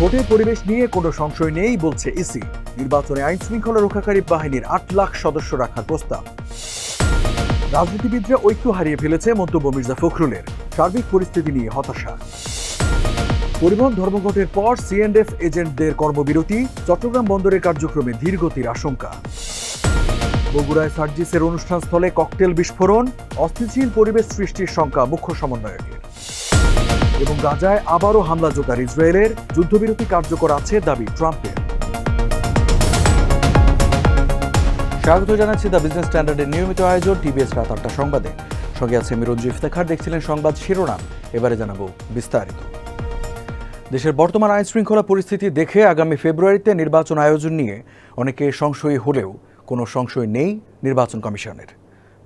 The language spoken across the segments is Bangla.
ভোটের পরিবেশ নিয়ে কোনো সংশয় নেই বলছে ইসি। নির্বাচনে আইন শৃঙ্খলা রক্ষাকারী বাহিনীর আট লাখ সদস্য রাখার প্রস্তাব। রাজনীতিবিদরা ঐক্য হারিয়ে ফেলেছে মন্তব্য মির্জা ফখরুলের। সার্বিক পরিস্থিতি নিয়ে হতাশা। পরিবহন ধর্মঘটের পর সিএনএফ এজেন্টদের কর্মবিরতি, চট্টগ্রাম বন্দরের কার্যক্রমে ধীরগতির আশঙ্কা। বগুড়ায় সার্জিসের অনুষ্ঠানস্থলে ককটেল বিস্ফোরণ, অস্থিতিশীল পরিবেশ সৃষ্টির শঙ্কা মুখ্য সমন্বয়কের। এবং গাজায় আবারও হামলা জোগাড় ইসরায়েলের। যুদ্ধবিরতি কার্যকর আছে দাবি ট্রাম্পের। স্বাগত জানাচ্ছি দ্য বিজনেস স্ট্যান্ডার্ডের নিয়মিত আয়োজন টিবিএস রাত আটটা সংবাদে। সঙ্গে আছে মিরঞ্জু ইফতেখার দেখছিলেন সংবাদ শিরোনাম। এবারে জানাব বিস্তারিত। দেশের বর্তমান আইন শৃঙ্খলা পরিস্থিতি দেখে আগামী ফেব্রুয়ারিতে নির্বাচন আয়োজন নিয়ে অনেকে সংশয়ী হলেও কোনো সংশয় নেই নির্বাচন কমিশনের।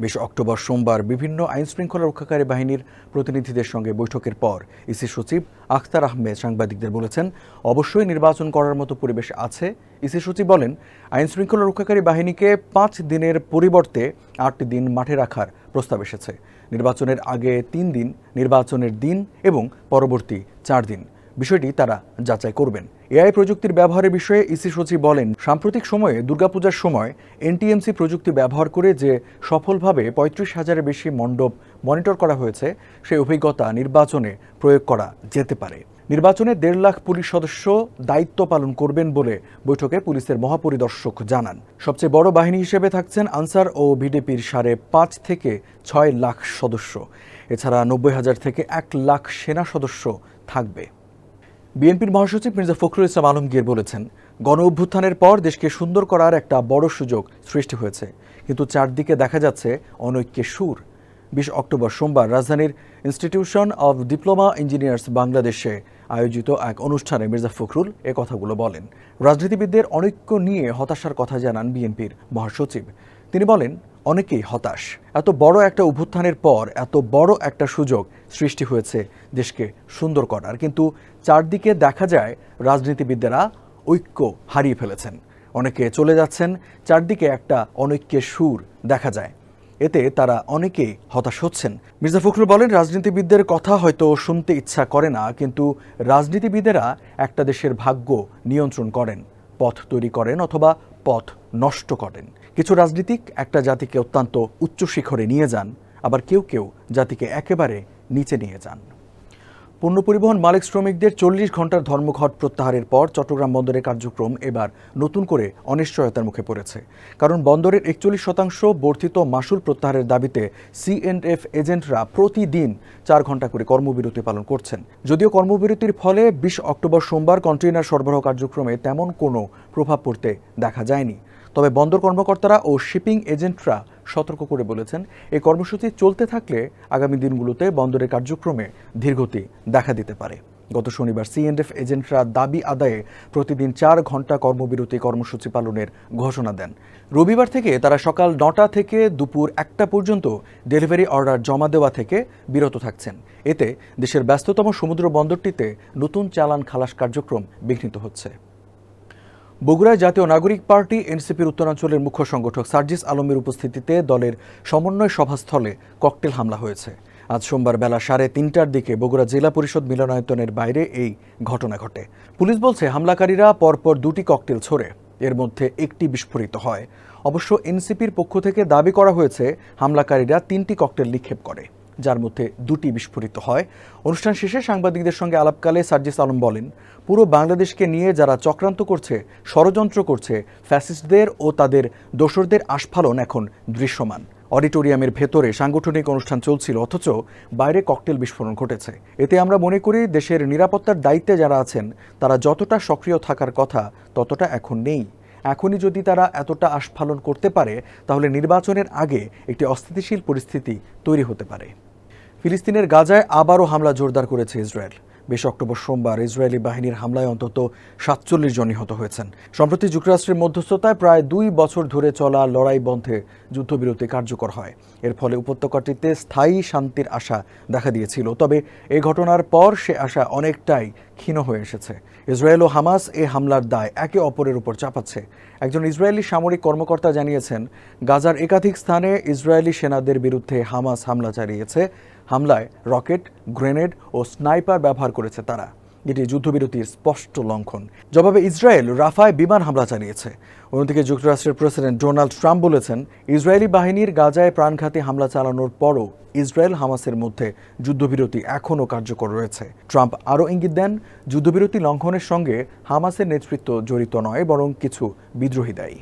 বিশ অক্টোবর সোমবার বিভিন্ন আইন শৃঙ্খলা রক্ষাকারী বাহিনীর প্রতিনিধিদের সঙ্গে বৈঠকের পর ইসি সচিব আখতার আহমেদ সাংবাদিকদের বলেছেন, অবশ্যই নির্বাচন করার মতো পরিবেশ আছে। ইসি সচিব বলেন আইন শৃঙ্খলা রক্ষাকারী বাহিনীকে পাঁচ দিনের পরিবর্তে আট দিন মাঠে রাখার প্রস্তাব এসেছে। নির্বাচনের আগে তিন দিন, নির্বাচনের দিন এবং পরবর্তী চার দিন। বিষয়টি তারা যাচাই করবেন। এআই প্রযুক্তির ব্যবহারের বিষয়ে ইসি সচিব বলেন, সাম্প্রতিক সময়ে দুর্গাপূজার সময় এনটিএমসি প্রযুক্তি ব্যবহার করে যে সফলভাবে পঁয়ত্রিশ হাজারের বেশি মণ্ডপ মনিটর করা হয়েছে, সেই অভিজ্ঞতা নির্বাচনে প্রয়োগ করা যেতে পারে। নির্বাচনে দেড় লাখ পুলিশ সদস্য দায়িত্ব পালন করবেন বলে বৈঠকে পুলিশের মহাপরিদর্শক জানান। সবচেয়ে বড় বাহিনী হিসেবে থাকছেন আনসার ও ভিডিপির সাড়ে পাঁচ থেকে ছয় লাখ সদস্য। এছাড়া নব্বই হাজার থেকে এক লাখ সেনা সদস্য থাকবে। বিএনপির মহাসচিব মির্জা ফখরুল ইসলাম আলমগীর বলেছেন গণ অভ্যুত্থানের পর দেশকে সুন্দর করার একটা বড় সুযোগ সৃষ্টি হয়েছে। কিন্তু চারদিকে দেখা যাচ্ছে অনৈক্যের সুর। বিশ অক্টোবর সোমবার রাজধানীর ইনস্টিটিউশন অব ডিপ্লোমা ইঞ্জিনিয়ার্স বাংলাদেশে আয়োজিত এক অনুষ্ঠানে মির্জা ফখরুল এ কথাগুলো বলেন। রাজনীতিবিদদের অনৈক্য নিয়ে হতাশার কথা জানান বিএনপির মহাসচিব। তিনি বলেন অনেকেই হতাশ। এত বড় একটা অভ্যুত্থানের পর এত বড় একটা সুযোগ সৃষ্টি হয়েছে দেশকে সুন্দর করার। কিন্তু চারদিকে দেখা যায় রাজনীতিবিদরা ঐক্য হারিয়ে ফেলেছেন। অনেকে চলে যাচ্ছেন, চারদিকে একটা অনৈক্যের সুর দেখা যায়। এতে তারা অনেকেই হতাশ হচ্ছেন। মির্জা ফখরুল বলেন, রাজনীতিবিদদের কথা হয়তো শুনতে ইচ্ছা করে না, কিন্তু রাজনীতিবিদেরা একটা দেশের ভাগ্য নিয়ন্ত্রণ করেন, পথ তৈরি করেন অথবা পথ নষ্ট করেন। কিছু রাজনীতিক একটা জাতিকে অত্যন্ত উচ্চ শিখরে নিয়ে যান, আবার কেউ কেউ জাতিকে একেবারে নিচে নিয়ে যান। পণ্য পরিবহন মালিক শ্রমিকদের চল্লিশ ঘণ্টার ধর্মঘট প্রত্যাহারের পর চট্টগ্রাম বন্দরের কার্যক্রম এবার নতুন করে অনিশ্চয়তার মুখে পড়েছে। কারণ বন্দরের একচল্লিশ শতাংশ বর্ধিত মাসুল প্রত্যাহারের দাবিতে সিএনএফ এজেন্টরা প্রতিদিন চার ঘণ্টা করে কর্মবিরতি পালন করছেন। যদিও কর্মবিরতির ফলে বিশ অক্টোবর সোমবার কন্টেইনার সরবরাহ কার্যক্রমে তেমন কোনো প্রভাব পড়তে দেখা যায়নি। তবে বন্দর কর্মকর্তারা ও শিপিং এজেন্টরা সতর্ক করে বলেছেন এই কর্মসূচি চলতে থাকলে আগামী দিনগুলোতে বন্দরের কার্যক্রমে ধীরগতি দেখা দিতে পারে। গত শনিবার সিএনএফ এজেন্টরা দাবি আদায়ে প্রতিদিন চার ঘণ্টা কর্মবিরতি কর্মসূচি পালনের ঘোষণা দেন। রবিবার থেকে তারা সকাল নটা থেকে দুপুর একটা পর্যন্ত ডেলিভারি অর্ডার জমা দেওয়া থেকে বিরত থাকছেন। এতে দেশের ব্যস্ততম সমুদ্র বন্দরটিতে নতুন চালান খালাস কার্যক্রম বিঘ্নিত হচ্ছে। বগুড়ায় জাতীয় নাগরিক পার্টি, এনসিপির উত্তরাঞ্চলের মুখ্য সংগঠক সার্জিস আলমের উপস্থিতিতে দলের সমন্বয় সভাস্থলে ককটেল হামলা হয়েছে। আজ সোমবার বেলা সাড়ে তিনটার দিকে বগুড়া জেলা পরিষদ মিলনায়তনের বাইরে এই ঘটনা ঘটে। পুলিশ বলছে, হামলাকারীরা পরপর দুটি ককটেল ছোড়ে। এর মধ্যে একটি বিস্ফোরিত হয়। অবশ্য এনসিপির পক্ষ থেকে দাবি করা হয়েছে, হামলাকারীরা তিনটি ককটেল নিক্ষেপ করে। যার মধ্যে দুটি বিস্ফোরিত হয়। অনুষ্ঠান শেষে সাংবাদিকদের সঙ্গে আলাপকালে সার্জিস আলম বলেন, পুরো বাংলাদেশকে নিয়ে যারা চক্রান্ত করছে, ষড়যন্ত্র করছে, ফ্যাসিস্টদের ও তাদের দোসরদের আস্ফালন এখন দৃশ্যমান। অডিটোরিয়ামের ভেতরে সাংগঠনিক অনুষ্ঠান চলছিল, অথচ বাইরে ককটেল বিস্ফোরণ ঘটেছে। এতে আমরা মনে করি, দেশের নিরাপত্তার দায়িত্বে যারা আছেন, তারা যতটা সক্রিয় থাকার কথা, ততটা এখন নেই। এখনই যদি তারা এতটা আস্ফালন করতে পারে, তাহলে নির্বাচনের আগে একটি অস্থিতিশীল পরিস্থিতি তৈরি হতে পারে। ফিলিস্তিনের গাজায় আবারও হামলা জোরদার করেছে ইসরায়েল। বিশ অক্টোবর সোমবার ইসরায়েলি বাহিনীর হামলায় অন্তত সাতচল্লিশ জন নিহত হয়েছেন। সম্প্রতি যুক্তরাষ্ট্রের মধ্যস্থতায় প্রায় দুই বছর ধরে চলা লড়াই বন্ধে যুদ্ধবিরতি কার্যকর হয়। এর ফলে উপত্যকাটিতে স্থায়ী শান্তির আশা দেখা দিয়েছিল। তবে এ ঘটনার পর সে আশা অনেকটাই ক্ষীণ হয়ে এসেছে। ইসরায়েল ও হামাস এ হামলার দায় একে অপরের উপর চাপাচ্ছে। একজন ইসরায়েলি সামরিক কর্মকর্তা জানিয়েছেন, গাজার একাধিক স্থানে ইসরায়েলি সেনাদের বিরুদ্ধে হামাস হামলা চালিয়েছে। হামলায় রকেট, গ্রেনেড ও স্নাইপার ব্যবহার করেছে তারা। এটি যুদ্ধবিরতির স্পষ্ট লঙ্ঘন। জবাবে ইসরায়েল রাফায় বিমান হামলা চালিয়েছে। অন্যদিকে যুক্তরাষ্ট্রের প্রেসিডেন্ট ডোনাল্ড ট্রাম্প বলেছেন, ইসরায়েলি বাহিনীর গাজায় প্রাণঘাতী হামলা চালানোর পরও ইসরায়েল হামাসের মধ্যে যুদ্ধবিরতি এখনও কার্যকর রয়েছে। ট্রাম্প আরও ইঙ্গিত দেন, যুদ্ধবিরতি লঙ্ঘনের সঙ্গে হামাসের নেতৃত্ব জড়িত নয়, বরং কিছু বিদ্রোহী দায়ী।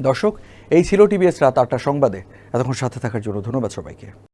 দর্শক, এই ছিল টিভিএস রাত আটটা সংবাদে। এতক্ষণ সাথে থাকার জন্য ধন্যবাদ সবাইকে।